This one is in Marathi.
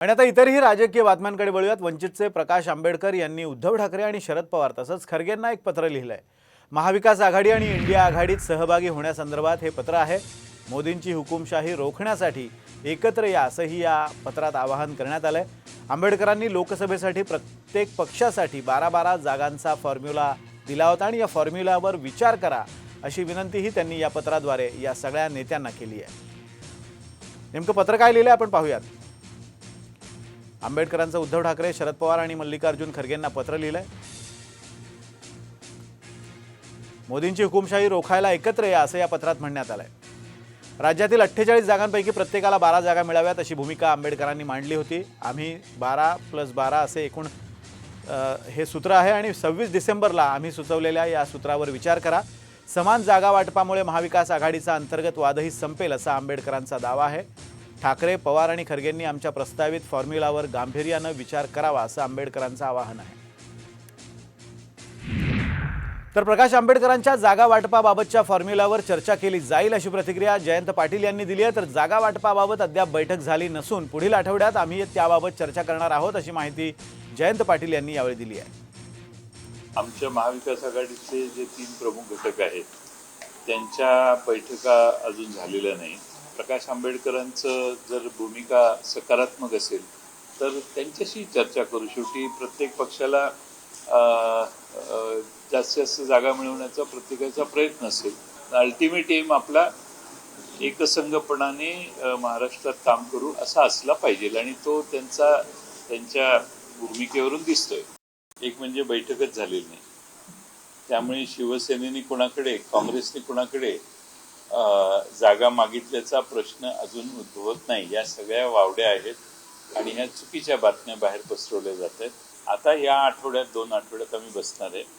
आणि आता इतरही राजकीय बातम्यांकडे वळूयात. वंचितचे प्रकाश आंबेडकर यांनी उद्धव ठाकरे आणि शरद पवार तसंच खरगेंना एक पत्र लिहिलं आहे महाविकास आघाडी आणि इंडिया आघाडीत सहभागी होण्यासंदर्भात हे पत्र आहे. मोदींची हुकुमशाही रोखण्यासाठी एकत्र या असंही या पत्रात आवाहन करण्यात आलंय. आंबेडकरांनी लोकसभेसाठी प्रत्येक पक्षासाठी बारा बारा जागांचा फॉर्म्युला दिला होता आणि या फॉर्म्युलावर विचार करा अशी विनंतीही त्यांनी या पत्राद्वारे या सगळ्या नेत्यांना केली आहे. नेमकं पत्र काय लिहिलं आपण पाहूयात. आंबेडकरांचं उद्धव ठाकरे शरद पवार आणि मल्लिकार्जुन खरगेंना पत्र लिहिलंय. मोदींची हुकुमशाही रोखायला एकत्र या असं या पत्रात म्हणण्यात आलंय. राज्यातील अठ्ठेचाळीस जागांपैकी प्रत्येकाला बारा जागा मिळाव्यात अशी भूमिका आंबेडकरांनी मांडली होती. आम्ही बारा प्लस बारा असे एकूण हे सूत्र आहे आणि सव्वीस डिसेंबरला आम्ही सुचवलेल्या या सूत्रावर विचार करा. समान जागा वाटपामुळे महाविकास आघाडीचा अंतर्गत वादही संपेल असा आंबेडकरांचा दावा आहे. ठाकरे पवार आणि खरगेंनी आमच्या प्रस्तावित फॉर्म्युलावर गांभीर्यानं विचार करावा असं आंबेडकरांचं आवाहन आहे. तर प्रकाश आंबेडकरांच्या जागा वाटपाबाबतच्या फॉर्म्युलावर चर्चा केली जाईल अशी प्रतिक्रिया जयंत पाटील यांनी दिली आहे. तर जागा वाटपाबाबत अद्याप बैठक झाली नसून पुढील आठवड्यात आम्ही त्याबाबत चर्चा करणार आहोत अशी माहिती जयंत पाटील यांनी यावेळी दिली आहे. आमच्या महाविकास आघाडीचे जे तीन प्रमुख घटक आहेत त्यांच्या बैठका अजून झालेल्या नाही प्रकाश आंबेडकरांचं जर भूमिका सकारात्मक असेल तर त्यांच्याशी चर्चा करू. शेवटी प्रत्येक पक्षाला अं, जास्तीत जास्त जागा मिळवण्याचा प्रत्येकाचा प्रयत्न असेल. अल्टिमेट एम आपला एकसंघपणाने महाराष्ट्रात काम करू असा असला पाहिजे आणि तो त्यांचा त्यांच्या भूमिकेवरून दिसतोय. एक म्हणजे बैठकच झालेली नाही. त्यामुळे शिवसेनेने कुणाकडे काँग्रेसने कुणाकडे जागा मागितल्याचा प्रश्न अजून उद्भवत नाही. या सगळ्या वावड्या आहेत आणि ह्या चुकीच्या बातम्या बाहेर पसरवल्या जात आहेत. आता या आठवड्यात दोन आठवड्यात आम्ही बसणार आहे.